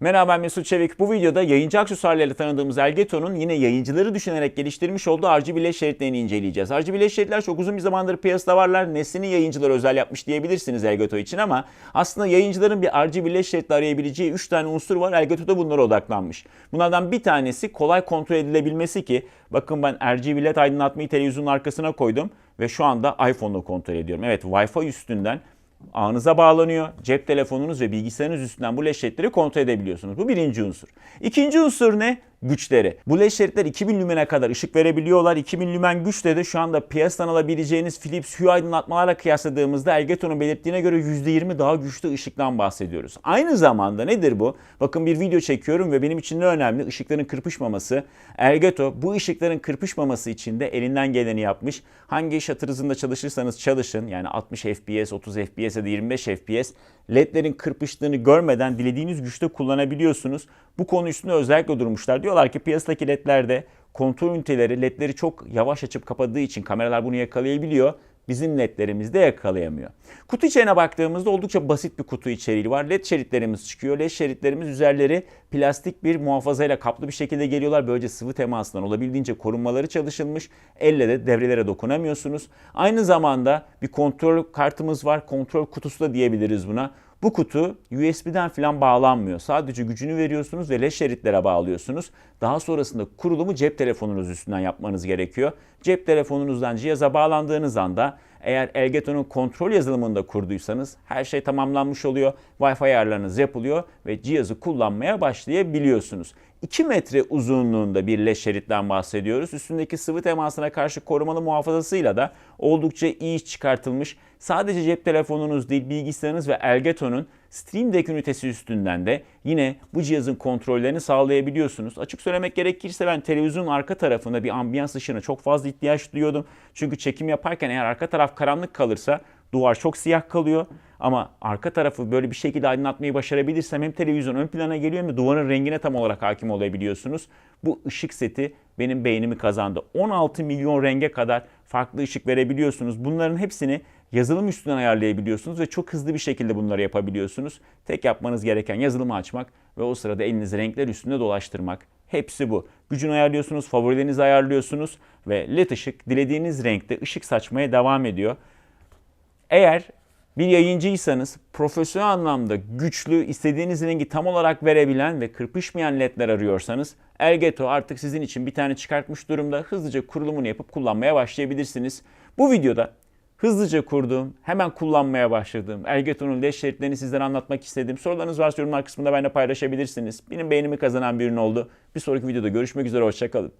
Merhaba ben Mesut Çevik. Bu videoda yayıncı aksesuarlarıyla tanıdığımız Elgato'nun yine yayıncıları düşünerek geliştirmiş olduğu RGB LED şeritlerini inceleyeceğiz. RGB LED şeritler çok uzun bir zamandır piyasada varlar. Neslini yayıncılar özel yapmış diyebilirsiniz Elgato için ama aslında yayıncıların bir RGB LED şeritle arayabileceği 3 tane unsur var. Elgato da bunlara odaklanmış. Bunlardan bir tanesi kolay kontrol edilebilmesi ki bakın ben RGB LED aydınlatmayı televizyonun arkasına koydum ve şu anda iPhone'la kontrol ediyorum. Evet Wi-Fi üstünden ağınıza bağlanıyor. Cep telefonunuz ve bilgisayarınız üstünden bu led şeritleri kontrol edebiliyorsunuz. Bu birinci unsur. İkinci unsur ne? Güçleri. Bu led şeritler 2000 lümene kadar ışık verebiliyorlar. 2000 lümen güçle de şu anda piyasadan alabileceğiniz Philips Hue aydınlatmalarla kıyasladığımızda Elgato'nun belirttiğine göre %20 daha güçlü ışıktan bahsediyoruz. Aynı zamanda nedir bu? Bakın bir video çekiyorum ve benim için ne önemli? Işıkların kırpışmaması. Elgato bu ışıkların kırpışmaması için de elinden geleni yapmış. Hangi iş hatır hızında çalışırsanız çalışın yani 60 FPS, 30 FPS ya da 25 FPS ledlerin kırpıştığını görmeden dilediğiniz güçte kullanabiliyorsunuz. Bu konu üstünde özellikle durmuşlar. Diyorlar ki piyasadaki ledlerde kontrol üniteleri ledleri çok yavaş açıp kapadığı için kameralar bunu yakalayabiliyor. Bizim ledlerimiz de yakalayamıyor. Kutu içeriğine baktığımızda oldukça basit bir kutu içeriği var. LED şeritlerimiz çıkıyor. LED şeritlerimiz üzerleri plastik bir muhafazayla kaplı bir şekilde geliyorlar. Böylece sıvı temasından olabildiğince korunmaları çalışılmış. Elle de devrelere dokunamıyorsunuz. Aynı zamanda bir kontrol kartımız var. Kontrol kutusu da diyebiliriz buna. Bu kutu USB'den falan bağlanmıyor. Sadece gücünü veriyorsunuz ve LED şeritlere bağlıyorsunuz. Daha sonrasında kurulumu cep telefonunuz üstünden yapmanız gerekiyor. Cep telefonunuzdan cihaza bağlandığınız anda eğer Elgato'nun kontrol yazılımını da kurduysanız her şey tamamlanmış oluyor. Wi-Fi ayarlarınız yapılıyor ve cihazı kullanmaya başlayabiliyorsunuz. 2 metre uzunluğunda bir LED şeritten bahsediyoruz. Üstündeki sıvı temasına karşı korumalı muhafazasıyla da oldukça iyi çıkartılmış. Sadece cep telefonunuz değil bilgisayarınız ve Elgato'nun Stream Deck ünitesi üstünden de yine bu cihazın kontrollerini sağlayabiliyorsunuz. Açık söylemek gerekirse ben televizyonun arka tarafında bir ambiyans ışığına çok fazla ihtiyaç duyuyordum. Çünkü çekim yaparken eğer arka taraf karanlık kalırsa duvar çok siyah kalıyor. Ama arka tarafı böyle bir şekilde aydınlatmayı başarabilirsem hem televizyon ön plana geliyor hem de duvarın rengine tam olarak hakim olabiliyorsunuz. Bu ışık seti benim beynimi kazandı. 16 milyon renge kadar farklı ışık verebiliyorsunuz. Bunların hepsini yazılım üstünden ayarlayabiliyorsunuz ve çok hızlı bir şekilde bunları yapabiliyorsunuz. Tek yapmanız gereken yazılımı açmak ve o sırada elinizi renkler üstünde dolaştırmak. Hepsi bu. Gücünü ayarlıyorsunuz, favorilerinizi ayarlıyorsunuz ve led ışık dilediğiniz renkte ışık saçmaya devam ediyor. Eğer bir yayıncıysanız profesyonel anlamda güçlü, istediğiniz rengi tam olarak verebilen ve kırpışmayan ledler arıyorsanız Elgato artık sizin için bir tane çıkartmış durumda. Hızlıca kurulumunu yapıp kullanmaya başlayabilirsiniz. Bu videoda hızlıca kurduğum, hemen kullanmaya başladığım Elgato'nun LED şeritlerini sizlere anlatmak istedim. Sorularınız varsa yorumlar kısmında benimle paylaşabilirsiniz. Benim beğenimi kazanan bir ürün oldu. Bir sonraki videoda görüşmek üzere, hoşçakalın.